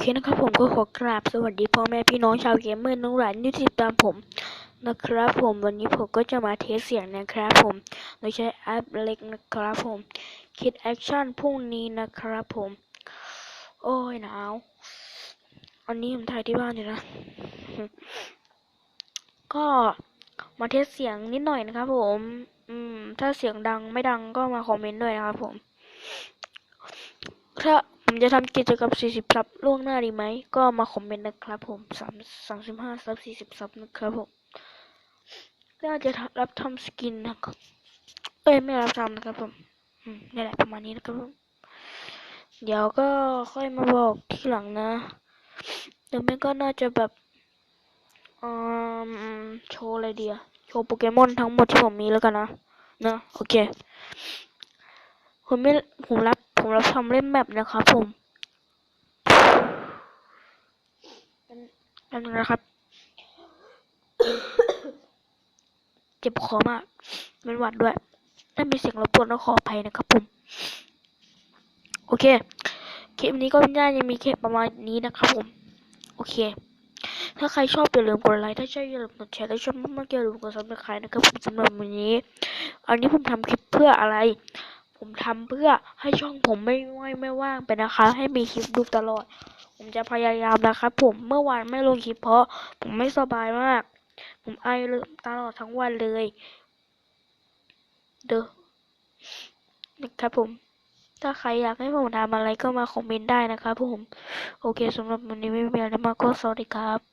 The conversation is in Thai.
เคนะครับผมก็ขอกราบสวัสดีพ่อแม่พี่น้องชาวเกมเมอร์น้องหลานที่ติดตามผมนะครับผมวันนี้ผมก็จะมาเทสเสียงนะครับผมโดยใช้แอปเล็กนะครับผมคิดแอคชั่นพรุ่งนี้นะครับผม โอ้ยหนาวอันนี้ผมถ่ายที่บ้านอยู่นะ ก็มาเทสเสียงนิดหน่อยนะครับผม อืม ถ้าเสียงดังไม่ดังก็มาคอมเมนต์ด้วยนะครับผมถ้า ผมจะทำกิจกรรม 40 ซับล่วงหน้าดีไหม ก็มาคอมเมนต์นะครับผม 3 35 ซับ 40 ซับนะครับผมก็จะรับทำสกินนะครับ เอ้ย ไม่รับทำนะครับผม อืมนี่แหละประมาณนี้นะครับผม เดี๋ยวก็ค่อยมาบอกทีหลังนะเดี๋ยวแม่ก็น่าจะแบบอืมโชว์อะไรเดียโชว์โปเกมอนทั้งหมดที่ผมมีแล้วกันนะ เนอะโอเค ผมไม่ ผมรับ ผมรับทำเล่นแมปนะครับผมนั่นนะครับ เจ็บคอมากเป็นหวัดด้วยถ้ามีเสียงรบกวนก็ขออภัยนะครับผม โอเค คลิปนี้ก็น่าจะมีแค่ประมาณนี้นะครับผม โอเค ถ้าใครชอบอย่าลืมกดไลค์ ถ้าชอบอย่าลืมกดแชร์ ถ้าชอบมากๆอย่าลืมกดซับสไครต์นะครับผมสำหรับวันนี้ อันนี้ผมทำคลิปเพื่ออะไร ผมทำเพื่อให้ช่องผมไม่ว่างไม่ว่างไปนะคะ ให้มีคลิปดูตลอด ผมจะพยายามนะครับ ผมเมื่อวานไม่ลงคลิปเพราะ ผมไม่สบายมาก ผมไอเลยตลอดทั้งวันเลย เด้อนะครับผม ถ้าใครอยากให้ผมทำอะไรก็มาคอมเมนต์ได้นะครับผม โอเคสำหรับวันนี้ไม่มีอะไรมากก็สวัสดีครับ